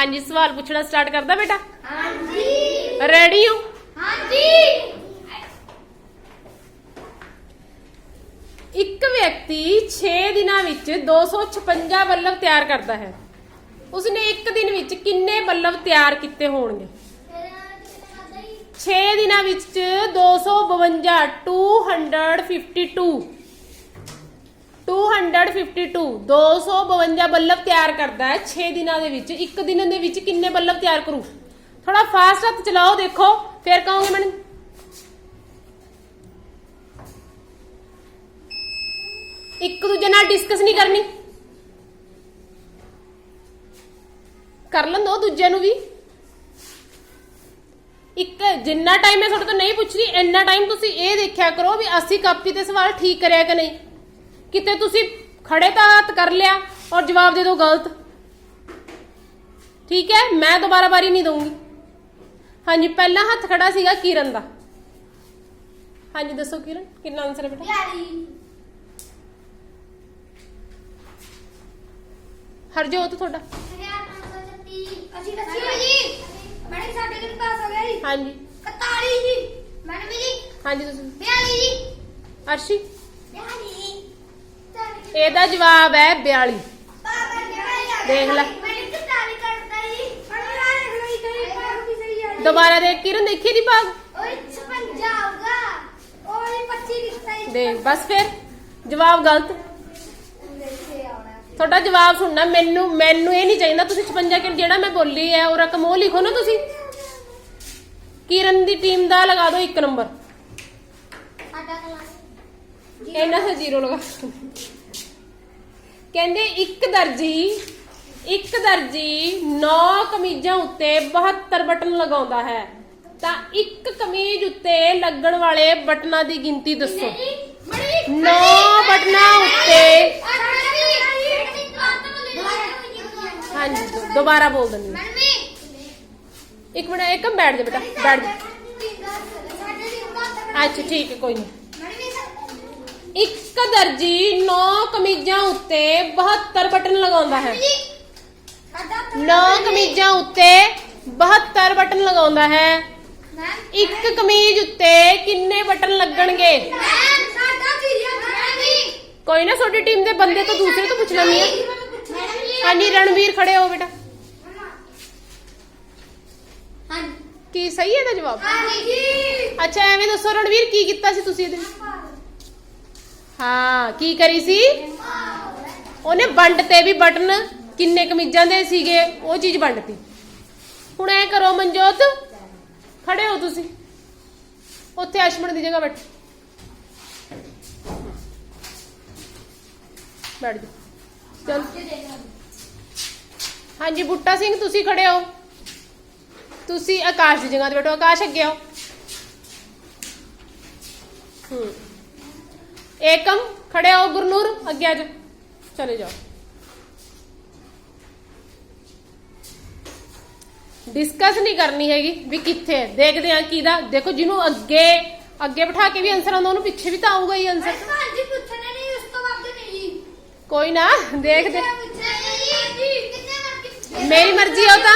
ਹਾਂਜੀ ਸਵਾਲ ਪੁੱਛਣਾ ਸਟਾਰਟ ਕਰਦਾ ਬੇਟਾ? ਹਾਂਜੀ। ਰੈਡੀ ਹੋ ਹਾਂਜੀ। ਇੱਕ ਵਿਅਕਤੀ 6 ਦਿਨਾਂ ਵਿੱਚ 256 ਬੱਲਬ ਤਿਆਰ ਕਰਦਾ ਹੈ। ਉਸਨੇ ਇੱਕ ਦਿਨ ਵਿੱਚ ਕਿੰਨੇ ਬੱਲਬ ਤਿਆਰ ਕੀਤੇ ਹੋਣਗੇ? 6 ਦਿਨਾਂ ਵਿੱਚ 252 252 252 252 ਬੱਲਬ ਤਿਆਰ ਕਰਦਾ ਹੈ 6 ਦਿਨਾਂ ਦੇ ਵਿੱਚ, ਇੱਕ ਦਿਨ ਦੇ ਵਿੱਚ ਕਿੰਨੇ ਬੱਲਬ ਤਿਆਰ ਕਰੂ? ਥੋੜਾ ਫਾਸਟ ਹੱਥ ਚਲਾਓ, ਦੇਖੋ, ਫਿਰ ਕਹੋਗੇ ਮੈਨੂੰ। ਇੱਕ ਦੂਜੇ ਨਾਲ ਡਿਸਕਸ ਨਹੀਂ ਕਰਨੀ। ਕਰ ਲੈਣ ਦੂਜੇ ਨੂੰ ਵੀ। ਇੱਕ ਜਿੰਨਾ ਟਾਈਮ ਮੈਂ ਤੁਹਾਡੇ ਤੋਂ ਨਹੀਂ ਪੁੱਛ ਰਹੀ, ਇੰਨਾ ਟਾਈਮ ਤੁਸੀਂ ਇਹ ਦੇਖਿਆ ਕਰੋ ਵੀ ਅਸੀਂ ਕਾਪੀ ਤੇ ਸਵਾਲ ਠੀਕ ਕਰਿਆ ਕਿ ਨਹੀਂ। ਕਿਤੇ ਤੁਸੀਂ ਖੜੇ ਤਾਂ ਹੱਥ ਕਰ ਲਿਆ ਔਰ ਜਵਾਬ ਦੇ ਦਿਓ ਗਲਤ। ਠੀਕ ਹੈ ਮੈਂ ਦੁਬਾਰਾ ਵਾਰੀ ਨਹੀਂ ਦਊਂਗੀ। ਹਾਂਜੀ ਪਹਿਲਾ ਹੱਥ ਖੜਾ ਸੀਗਾ ਕਿਰਨ ਦਾ। ਹਾਂਜੀ ਦੱਸੋ ਕਿਰਨ ਕਿੰਨਾ ਆਨਸਰ ਹੈ ਬੇਟਾ? ਹਰਜੋਤ ਤੁਹਾਡਾ? ਅਸੀਂ ਦੱਸੀ ਹੋਈ ਜੀ। ਮੈਡਮ ਸਾਡੇ ਕਿੰਨੇ ਪਾਸ ਹੋ ਗਿਆ ਜੀ। ਹਾਂਜੀ। 41 ਜੀ। ਮੈਡਮ ਜੀ। ਹਾਂਜੀ ਤੁਸੀਂ। 42 ਜੀ। ਅਰਸ਼ੀ? 42 ਇਹਦਾ ਜਵਾਬ ਹੈ 42 ਦੇਖ ਲੈ। ਮੈਡਮ 41 ਕਰਦਾ ਜੀ। ਮੈਡਮ ਆ ਦੇਖ ਲਓ ਇਧਰ ਪਾਸ ਵੀ ਸਹੀ ਆ ਜੀ। ਦੁਬਾਰਾ ਦੇਖ ਕਿਰਨ ਦੇਖੀ ਦੀ ਭਾਗ ਓਏ 56 ਆਊਗਾ। ਓਏ 25 ਲਿਖਤਾ ਜੀ। ਦੇਖ ਬਸ ਫਿਰ ਜਵਾਬ ਗਲਤ। ਦੇਖੇ ਆਉਣਾ ਤੁਹਾਡਾ ਜਵਾਬ ਸੁਣਨਾ ਮੈਨੂੰ ਮੈਨੂੰ ਇਹ ਨਹੀਂ ਚਾਹੀਦਾ ਤੁਸੀਂ 56 ਕਿ ਜਿਹੜਾ ਮੈਂ ਬੋਲੀ ਹੈ ਉਹ ਰਕਮ ਉਹ ਲਿਖੋ ਨਾ ਤੁਸੀਂ। ਕਿਰਨ ਦੀ ਟੀਮ ਦਾ ਲਗਾ ਦਿਓ 1 ਨੰਬਰ ਸਾਡਾ ਕਲਾਸ ਇਹਨਾਂ ਸੇ ਜ਼ੀਰੋ ਲਗਾ ਕਹਿੰਦੇ ਇੱਕ ਦਰਜੀ ਇੱਕ ਦਰਜੀ 9 ਕਮੀਜ਼ਾਂ ਉੱਤੇ 72 ਬਟਨ ਲਗਾਉਂਦਾ ਹੈ। ਤਾਂ ਇੱਕ ਕਮੀਜ਼ ਉੱਤੇ ਲੱਗਣ ਵਾਲੇ ਬਟਨਾਂ ਦੀ ਗਿਣਤੀ ਦੱਸੋ। ਨੌ ਬਟਨਾਂ ਉੱਤੇ ਹਾਂਜੀ ਦੁਬਾਰਾ ਬੋਲ ਦਿੰਦੀ। ਇੱਕ ਮਿੰਟ ਇੱਕ ਬੈਠ ਜਾ ਬੇਟਾ ਬੈਠ ਜਾ। ਅੱਛਾ ਠੀਕ ਹੈ ਕੋਈ ਨਹੀਂ। ਇੱਕ ਦਰਜੀ 9 ਕਮੀਜ਼ਾਂ ਉੱਤੇ 72 ਬਟਨ ਲਗਾਉਂਦਾ ਹੈ 9 ਕਮੀਜ਼ਾਂ ਉੱਤੇ 72 ਬਟਨ ਲਗਾਉਂਦਾ ਹੈ ਇੱਕ ਕਮੀਜ਼ ਉੱਤੇ ਕਿੰਨੇ ਬਟਨ ਲੱਗਣਗੇ ਕੋਈ ਨਾ ਤੁਹਾਡੀ ਟੀਮ ਦੇ ਬੰਦੇ ਤੋਂ ਦੂਸਰੇ ਤੋਂ ਪੁੱਛ ਲੈਣੀ ਹੈ ਹਾਂਜੀ ਰਣਵੀਰ ਖੜੇ ਹੋ ਬੇਟਾ ਕੀ ਸਹੀ ਹੈ ਇਹਦਾ ਜਵਾਬ ਅੱਛਾ ਐਵੇਂ ਦੱਸੋ ਰਣਵੀਰ ਕੀ ਕੀਤਾ ਸੀ ਤੁਸੀਂ ਇਹਦੇ ਵਿੱਚ ਹਾਂ, ਕੀ ਕਰੀ ਸੀ? ਉਹਨੇ ਵੰਡ ਤੇ ਵੀ ਬਟਨ, ਕਿੰਨੇ ਕਮੀਜ਼ਾਂ ਦੇ ਸੀਗੇ, ਉਹ ਚੀਜ਼ ਵੰਡਤੀ। ਹੁਣ ਐ ਕਰੋ ਮਨਜੋਤ, ਖੜੇ ਹੋ ਤੁਸੀਂ। ਉੱਥੇ ਅਸ਼ਮਣ ਦੀ ਜਗ੍ਹਾ ਬੈਠੋ। ਬੈਠ ਜਾ ਚਲ। ਹਾਂਜੀ, ਬੁੱਟਾ ਸਿੰਘ, ਤੁਸੀਂ ਖੜੇ ਹੋ। ਤੁਸੀਂ ਆਕਾਸ਼ ਦੀ ਜਗ੍ਹਾ ਤੇ ਬੈਠੋ। ਆਕਾਸ਼ ਅੱਗੇ ਆਓ। ਹੂੰ। ਏਕਮ ਖੜੇ ਹੋ ਗੁਰਨੂਰ ਅੱਗੇ ਆ ਜਾ ਚਲੇ ਜਾਓ ਡਿਸਕਸ ਨਹੀਂ ਕਰਨੀ ਹੈਗੀ ਵੀ ਕਿੱਥੇ ਹੈ। ਦੇਖਦੇ ਆ ਕਿਹਦਾ ਦੇਖੋ ਜਿਹਨੂੰ ਅੱਗੇ ਅੱਗੇ ਬਿਠਾ ਕੇ ਵੀ ਆਨਸਰ ਆਉਂਦਾ ਉਹਨੂੰ ਪਿੱਛੇ ਵੀ ਤਾਂ ਆਊਗਾ ਹੀ ਆਨਸਰ ਕੋਈ ਨਾ ਦੇਖਦੇ ਮੇਰੀ ਮਰਜ਼ੀ ਆ ਤਾਂ।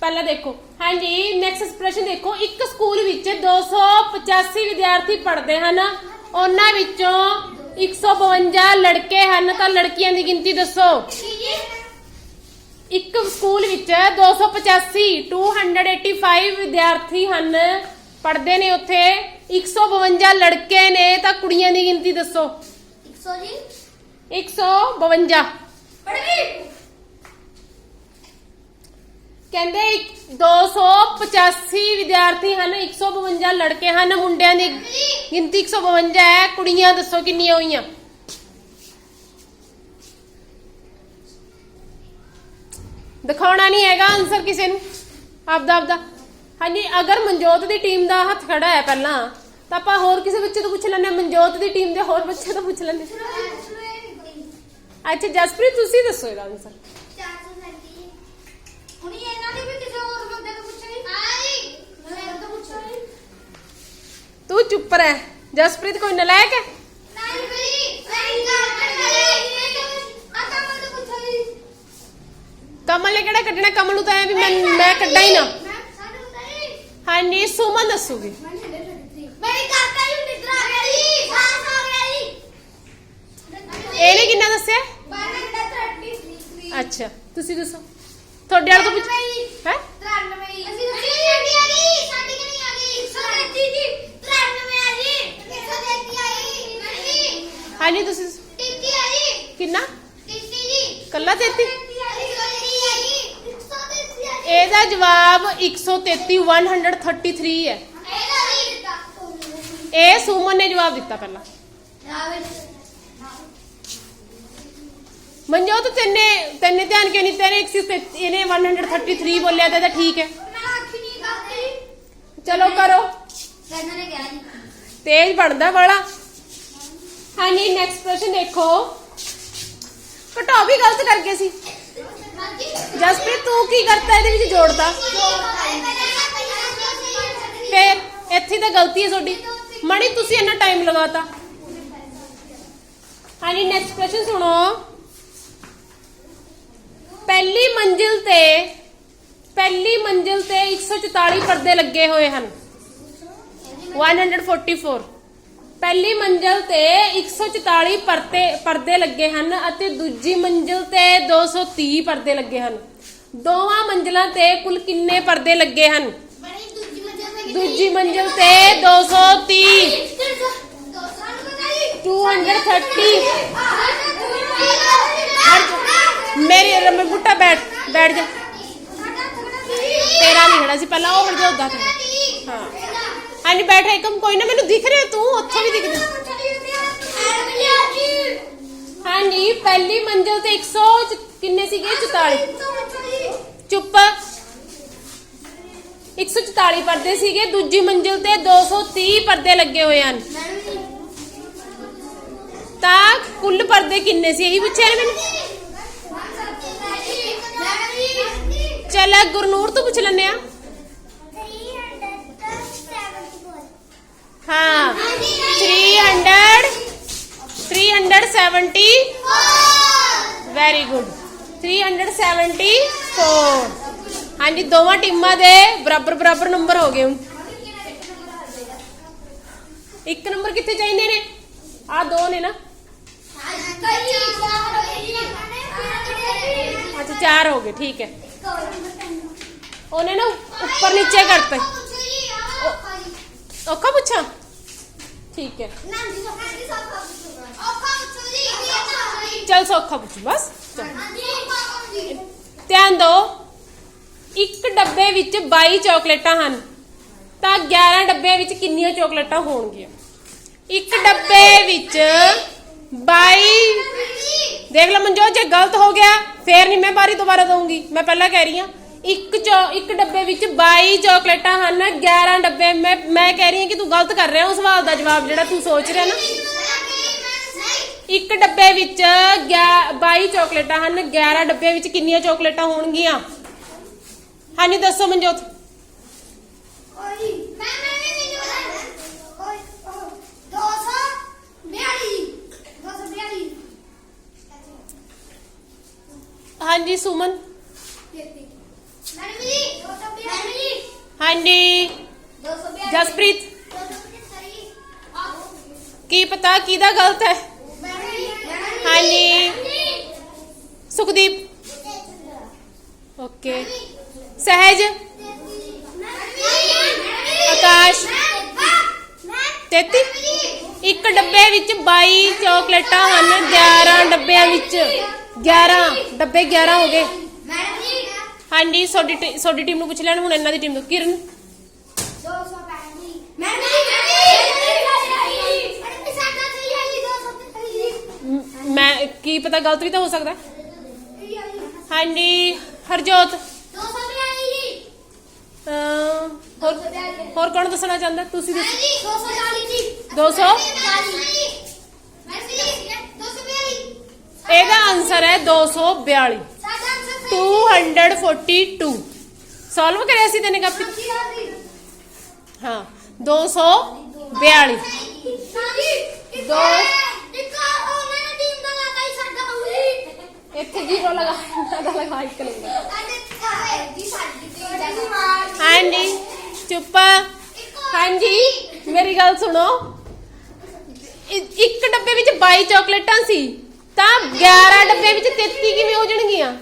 ਪਹਿਲਾਂ ਦੇਖੋ ਹਾਂਜੀ ਨੈਕਸਟ ਐਕਸਪ੍ਰੈਸ਼ਨ ਦੇਖੋ ਇੱਕ ਸਕੂਲ ਵਿੱਚ 285 ਵਿਦਿਆਰਥੀ ਪੜ੍ਹਦੇ ਹਨ। ਉਹਨਾਂ ਵਿੱਚੋਂ 152 ਲੜਕੇ ਹਨ ਤਾਂ ਲੜਕੀਆਂ ਦੀ ਗਿਣਤੀ ਦੱਸੋ। ਇੱਕ ਸਕੂਲ ਵਿੱਚ 285 285 ਵਿਦਿਆਰਥੀ ਹਨ ਪੜ੍ਹਦੇ ਨੇ ਉੱਥੇ। 152 ਲੜਕੇ ਨੇ ਤਾਂ ਕੁੜੀਆਂ ਦੀ ਗਿਣਤੀ ਦੱਸੋ। 152 ਕਹਿੰਦੇ ਇੱਕ 285 ਵਿਦਿਆਰਥੀ ਹਨ 152 ਲੜਕੇ ਹਨ ਮੁੰਡਿਆਂ ਦੀ ਗਿਣਤੀ 152 ਹੈ ਕੁੜੀਆਂ ਦੱਸੋ ਕਿੰਨੀਆਂ ਹੋਈਆਂ? ਦਿਖਾਉਣਾ ਨਹੀਂ ਹੈਗਾ ਆਨਸਰ ਕਿਸੇ ਨੂੰ। ਆਪਦਾ ਆਪਦਾ। ਹਾਂਜੀ ਅਗਰ ਮਨਜੋਤ ਦੀ ਟੀਮ ਦਾ ਹੱਥ ਖੜਾ ਹੈ ਪਹਿਲਾਂ ਤਾਂ ਆਪਾਂ ਹੋਰ ਕਿਸੇ ਬੱਚੇ ਤੋਂ ਪੁੱਛ ਹਾਂ। ਮਨਜੋਤ ਦੀ ਟੀਮ ਦੇ ਹੋਰ ਬੱਚੇ ਤੋਂ ਪੁੱਛ ਲੈਂਦੇ ਅੱਛਾ ਜਸਪ੍ਰੀਤ ਤੁਸੀਂ ਦੱਸੋ ਇਹਦਾ ਆਨਸਰ ਹੁਣੀ ਇਹਨਾਂ ਦੀ ਵੀ ਕਿਸੇ ਹੋਰ ਬੰਦੇ ਤੋਂ ਪੁੱਛਣੀ ਮੈਂ ਤਾਂ ਪੁੱਛਣੀ ਤੂੰ ਚੁੱਪ ਰਹਿ ਜਸਪ੍ਰੀਤ ਕੋਈ ਨਲਾਇਕ ਹੈ ਨਹੀਂ ਬਈ ਨਹੀਂ ਗੱਲ ਨਹੀਂ ਆ ਤਾਂ ਮੈਂ ਤਾਂ ਪੁੱਛਣੀ ਨੇ ਕਿਹੜਾ ਕੱਢਣਾ ਕਮਲ ਨੂੰ ਤਾਂ ਐ ਵੀ ਮੈਂ ਮੈਂ ਕੱਢਾਂ ਹੀ ਨਾ ਮੈਂ ਸਾਨੂੰ ਪਤਾ ਨਹੀਂ ਹਾਂਜੀ ਸੁਮਨ ਦੱਸੂਗੀ ਮੇਰੀ ਕਾਕਾ ਜੀ ਨਿద్ਰਾ ਆ ਗਿਆ ਜੀ ਸਾਸ ਆ ਗਿਆ ਜੀ ਇਹਨੇ ਕਿੰਨਾ ਦੱਸਿਆ 133 ਅੱਛਾ ਤੁਸੀਂ ਦੱਸੋ ਤੁਹਾਡੇ ਵਾਲ ਤੋਂ ਪੁੱਛ ਹੈ 93 ਅਸੀਂ ਦੱਸੀ ਆ ਗਈ ਸਾਡੀ ਕਿ ਨਹੀਂ ਆ ਗਈ 133 ਜੀ 93 ਆ ਜੀ 133 ਆਈ ਨਹੀਂ ਹਾਂਜੀ ਤੁਸੀਂ ਦੱਸੋ। 33 ਆਈ ਕਿੰਨਾ? 33 ਜੀ। ਕੱਲਾ 33 ਇਹ ਇਹਦਾ ਜਵਾਬ 133 133 ਹੈ। ਇਹ ਸੁਮਨ ਨੇ ਜਵਾਬ ਦਿੱਤਾ ਪਹਿਲਾਂ। ਮਨਜੋਤ ਤੈਨੇ ਤੈਨੇ ਧਿਆਨ ਕਿਉਂ ਨਹੀਂ ਤੇਰੇ? 133 ਇਹਨੇ 133 ਬੋਲਿਆ ਤਾਂ ਠੀਕ ਹੈ। ਚਲੋ ਕਰੋ। ਤੇਜ਼ ਬਣਦਾ ਵਾਲਾ। ਹਾਂਜੀ ਨੈਕਸਟ ਕੁਐਸਚਨ ਦੇਖੋ। ਘਟਾਓ ਵੀ ਗਲਤ ਕਰ ਗਏ ਸੀ। ਜਸਪ੍ਰੀਤ, ਤੂੰ ਕੀ ਕਰਤਾ ਇਹਦੇ ਵਿੱਚ ਜੋੜਤਾ? ਫੇਰ, ਇੱਥੇ ਤਾਂ ਗਲਤੀ ਹੈ ਤੁਹਾਡੀ। ਮਣੀ ਤੁਸੀਂ ਇੰਨਾ ਟਾਈਮ ਲਗਾਤਾ। ਹਾਂਜੀ ਨੈਕਸਟ ਕੁਐਸਚਨ ਸੁਣੋ। ਪਹਿਲੀ ਮੰਜ਼ਿਲ ਤੇ, ਪਹਿਲੀ ਮੰਜ਼ਿਲ ਤੇ 144 ਪਰਦੇ ਲੱਗੇ ਹੋਏ ਹਨ। 144 ਪਹਿਲੀ ਮੰਜ਼ਿਲ ਤੇ 144 ਪਰਦੇ ਪਰਦੇ ਲੱਗੇ ਹਨ ਅਤੇ ਦੂਜੀ ਮੰਜ਼ਿਲ ਤੇ 230 ਪਰਦੇ ਲੱਗੇ ਹਨ। ਦੋਵਾਂ ਮੰਜ਼ਲਾਂ ਤੇ ਕੁੱਲ ਕਿੰਨੇ ਪਰਦੇ ਲੱਗੇ ਹਨ? ਦੂਜੀ ਮੰਜ਼ਿਲ ਤੇ 230 230 ਮੇਰੀ ਰਮੇ ਬੁੱਟਾ ਬੈਠ ਬੈਠ ਜਾ। ਤੇਰਾ ਨਹੀਂ ਸੀ, ਪਹਿਲਾਂ ਉਹ ਖੜਾ ਉਦਾਂ ਖੜਾ ਹਾਂ। ਹਾਂਜੀ ਬੈਠ ਇੱਕਮ ਕੋਈ ਨਾ, ਮੈਨੂੰ ਦਿਖ ਰਿਹਾ ਤੂੰ, ਉੱਥੋਂ ਵੀ ਦਿਖਦਾ। ਹਾਂਜੀ, ਪਹਿਲੀ ਮੰਜ਼ਿਲ ਤੇ 100 ਕਿੰਨੇ ਸੀਗੇ? 44 ਚੁੱਪ। 144 ਪਰਦੇ ਸੀਗੇ, ਦੂਜੀ ਮੰਜ਼ਿਲ ਤੇ 230 ਪਰਦੇ ਲੱਗੇ ਹੋਏ ਹਨ। ਤਾਂ ਕੁੱਲ ਪਰਦੇ ਕਿੰਨੇ ਸੀ? ਇਹੀ ਪੁੱਛਿਆ ਨਾ ਮੈਨੂੰ। ਚੱਲ ਗੁਰਨੂਰ ਤੋਂ ਪੁੱਛ ਲੈਣੇ ਆ 370 ਵੈਰੀ ਗੁੱਡ 374 ਹਾਂਜੀ ਦੋਵਾਂ ਟੀਮਾਂ ਦੇ ਬਰਾਬਰ ਬਰਾਬਰ ਨੰਬਰ ਹੋ ਗਏ ਹੁਣ ਇੱਕ ਨੰਬਰ ਕਿੱਥੇ ਚਾਹੀਦੇ ਨੇ ਆ ਦੋ ਨੇ ਨਾ ਅੱਛਾ ਚਾਰ ਹੋ ਗਏ ਠੀਕ ਹੈ ਉਹਨੇ ਨਾ ਉੱਪਰ ਨੀਚੇ ਕਰਤੇ ਔਖਾ ਪੁੱਛਾਂ ਠੀਕ ਹੈ ਚਲ ਸੌਖਾ ਪੁੱਛ, ਬਸ। ਚੱਲ। ਧਿਆਨ ਦਿਓ ਇੱਕ ਡੱਬੇ ਵਿੱਚ 22 ਚਾਕਲੇਟਾਂ ਹਨ। ਤਾਂ 11 ਡੱਬਿਆਂ ਵਿੱਚ ਕਿੰਨੀਆਂ ਚਾਕਲੇਟਾਂ ਹੋਣਗੀਆਂ? ਇੱਕ ਡੱਬੇ ਵਿੱਚ 22 ਦੇਖ ਲਓ ਮਨਜੋਤ, ਜੇ ਗਲਤ ਹੋ ਗਿਆ, ਫੇਰ ਨਹੀਂ ਮੈਂ ਬਾਰੀ ਦੁਬਾਰਾ ਦਊਂਗੀ। ਮੈਂ ਪਹਿਲਾਂ ਕਹਿ ਰਹੀ ਹਾਂ, ਇੱਕ ਚੋ ਇੱਕ ਡੱਬੇ ਵਿੱਚ 22 ਚਾਕਲੇਟਾਂ ਹਨ 11 ਡੱਬੇ ਮੈਂ ਮੈਂ ਕਹਿ ਰਹੀ ਹਾਂ ਕਿ ਤੂੰ ਗਲਤ ਕਰ ਰਿਹਾ ਉਸ ਸਵਾਲ ਦਾ ਜਵਾਬ, ਜਿਹੜਾ ਤੂੰ ਸੋਚ ਰਿਹਾ ਨਾ। ਇੱਕ ਡੱਬੇ ਵਿੱਚ ਗਿਆ- 22 ਚਾਕਲੇਟਾਂ ਹਨ। 11 ਡੱਬਿਆਂ ਵਿੱਚ ਕਿੰਨੀਆਂ ਚਾਕਲੇਟਾਂ ਹੋਣਗੀਆਂ? ਹਾਂਜੀ ਦੱਸੋ ਮਨਜੋਤ। ਹਾਂਜੀ ਸੁਮਨ। ਹਾਂਜੀ। ਜਸਪ੍ਰੀਤ। ਕੀ ਪਤਾ ਕਿਹਦਾ ਗਲਤ ਹੈ? ਹਾਂਜੀ ਸੁਖਦੀਪ। ਓਕੇ। ਸਹਿਜ। ਆਕਾਸ਼। 33 ਇੱਕ ਡੱਬੇ ਵਿੱਚ 22 ਚਾਕਲੇਟਾਂ ਹਨ 11 ਡੱਬਿਆਂ ਵਿੱਚ। 11 ਡੱਬੇ 11 ਹੋ ਗਏ। ਹਾਂਜੀ ਤੁਹਾਡੀ ਟੀ- ਟੀਮ ਨੂੰ ਪੁੱਛ ਲੈਣ, ਹੁਣ ਇਹਨਾਂ ਦੀ ਟੀਮ ਨੂੰ। ਕਿਰਨ। ਮ- ਮੈਂ ਕੀ ਪਤਾ ਗਲਤ ਵੀ ਤਾਂ ਹੋ ਸਕਦਾ। ਹਾਂਜੀ ਹਰਜੋਤ। ਹੋਰ ਹੋਰ ਕੌਣ ਦੱਸਣਾ ਚਾਹੁੰਦਾ? ਤੁਸੀਂ ਦੱਸੋ 200 ਇਹਦਾ ਆਨਸਰ ਹੈ 242 242 ਸੋਲਵ ਕਰਿਆ ਸੀ ਤੈਨੇ ਕਾਪੀ? ਹਾਂ 242 ਦੋ ਇੱਥੇ ਜੀਰੋ ਲਗਾ ਦਾ ਲਗਾ ਇੱਕ ਨੰਬਰ ਅੱਜ ਜੀ ਸਾਡੀ ਟੀਮ ਹਾਂਜੀ ਚੁੱਪ ਹਾਂਜੀ ਮੇਰੀ ਗੱਲ ਸੁਣੋ ਇ- ਇੱਕ ਡੱਬੇ ਵਿੱਚ 22 ਚਾਕਲੇਟਾਂ ਸੀ ਤਾਂ 11 ਡੱਬੇ ਵਿੱਚ 33 ਕਿਵੇਂ ਹੋ ਜਾਣਗੀਆਂ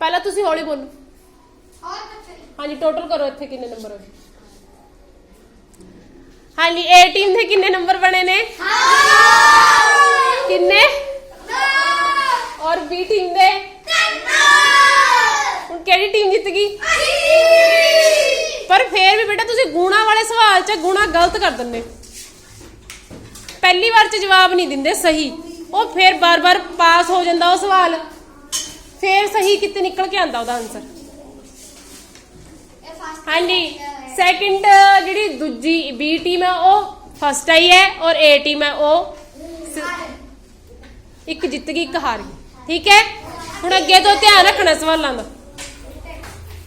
ਪਹਿਲਾਂ ਤੁਸੀਂ ਹੌਲੀ ਬੋਲੋ ਹਾਂਜੀ ਟੋਟਲ ਕਰੋ ਇੱਥੇ ਕਿੰਨੇ ਨੰਬਰ ਹੋਏ ਹਾਂਜੀ A ਟੀਮ ਦੇ ਕਿੰਨੇ ਨੰਬਰ ਬਣੇ ਨੇ? ਕਿੰਨੇ? ਔਰ B ਟੀਮ ਦੇ? ਹੁਣ ਕਿਹੜੀ ਟੀਮ ਜਿੱਤ ਗਈ? ਪਰ ਫੇਰ ਵੀ ਬੇਟਾ, ਤੁਸੀਂ ਗੁਣਾ ਵਾਲੇ ਸਵਾਲ 'ਚ ਗੁਣਾ ਗਲਤ ਕਰ ਦਿੰਦੇ। ਪਹਿਲੀ ਵਾਰ 'ਚ ਜਵਾਬ ਨਹੀਂ ਦਿੰਦੇ ਸਹੀ। ਉਹ ਫੇਰ ਬਾਰ-ਬਾਰ ਪਾਸ ਹੋ ਜਾਂਦਾ ਉਹ ਸਵਾਲ। ਫੇਰ ਸਹੀ ਕਿਤੇ ਨਿਕਲ ਕੇ ਆਂਦਾ ਉਹਦਾ ਆਨਸਰ ਹਾਂਜੀ। ਸੈਕਿੰਡ ਜਿਹੜੀ ਦੂਜੀ ਬੀ ਟੀਮ ਹੈ ਉਹ ਫਸਟ ਆਈ ਹੈ ਔਰ ਏ ਟੀਮ ਹੈ ਉਹ ਇੱਕ ਜਿੱਤ ਗਈ, ਇੱਕ ਹਾਰ ਗਈ। ਠੀਕ ਹੈ? ਹੁਣ ਅੱਗੇ ਤੋਂ ਧਿਆਨ ਰੱਖਣਾ ਸਵਾਲਾਂ ਦਾ।